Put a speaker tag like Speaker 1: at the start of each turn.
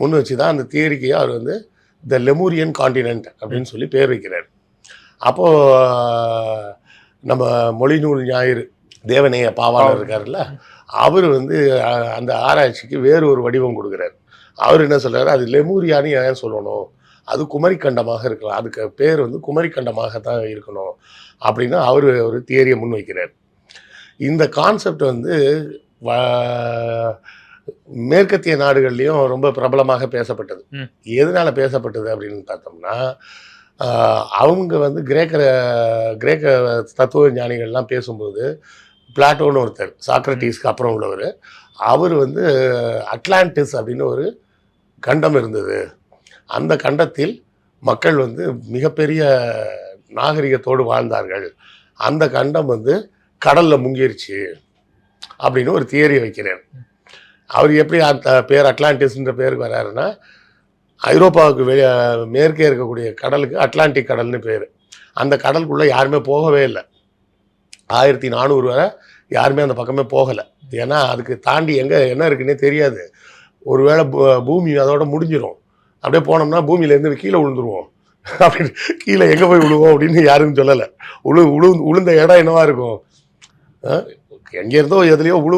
Speaker 1: முன் வச்சு தான் அந்த தியரிக்கு அவர் வந்து த லெமூரியன் காண்டினென்ட் அப்படின்னு சொல்லி பேர் வைக்கிறார். அப்போது நம்ம மொழிநூல் ஞாயிறு தேவநேய பாவாளர் இருக்காருல்ல அவர் வந்து அந்த ஆராய்ச்சிக்கு வேறு ஒரு வடிவம் கொடுக்குறாரு. அவர் என்ன சொல்றாரு அது லெமூரியான்னு ஏன் சொல்லணும்? அது குமரிக்கண்டமாக இருக்கலாம். அதுக்கு பேர் வந்து குமரிக்கண்டமாக தான் இருக்கணும். அப்படின்னு அவர் ஒரு தியரியை முன்வைக்கிறார். இந்த கான்செப்ட் வந்து மேற்கத்திய நாடுகள்லையும் ரொம்ப பிரபலமாக பேசப்பட்டது. எதனால பேசப்பட்டது அப்படின்னு பார்த்தோம்னா அவங்க வந்து கிரேக்க கிரேக்க தத்துவ ஞானிகள்லாம் பேசும்போது பிளாட்டோன்னு ஒருத்தர் சாக்ரட்டிஸ்க்கு அப்புறம் உள்ளவர் அவர் வந்து அட்லாண்டிஸ் அப்படின்னு ஒரு கண்டம் இருந்தது. அந்த கண்டத்தில் மக்கள் வந்து மிகப்பெரிய நாகரிகத்தோடு வாழ்ந்தார்கள். அந்த கண்டம் வந்து கடல்ல முங்கிருச்சு அப்படின்னு ஒரு தியரி வைக்கிறார் அவர் எப்படி அந்த பேர் அட்லாண்டிஸ்ன்ற பேருக்கு வராருன்னா ஐரோப்பாவுக்கு வெளியே மேற்கே இருக்கக்கூடிய கடலுக்கு அட்லாண்டிக் கடல்னு பேர். அந்த கடலுக்குள்ளே யாருமே போகவே இல்லை. ஆயிரத்தி நானூறு வரை யாருமே அந்த பக்கமே போகலை. ஏன்னா அதுக்கு தாண்டி எங்கே என்ன இருக்குன்னே தெரியாது. ஒருவேளை பூ- பூமி அதோட முடிஞ்சிடும் அப்படியே போனோம்னா பூமியிலேருந்து கீழே விழுந்துருவோம் அப்படின்னு கீழே எங்கே போய் விழுவோம் அப்படின்னு யாரும் சொல்லலை. உழு உழு உளுந்த இடம் என்னவா இருக்கும்? எங்கேருந்தோ எங்கே எதுலையோ உழு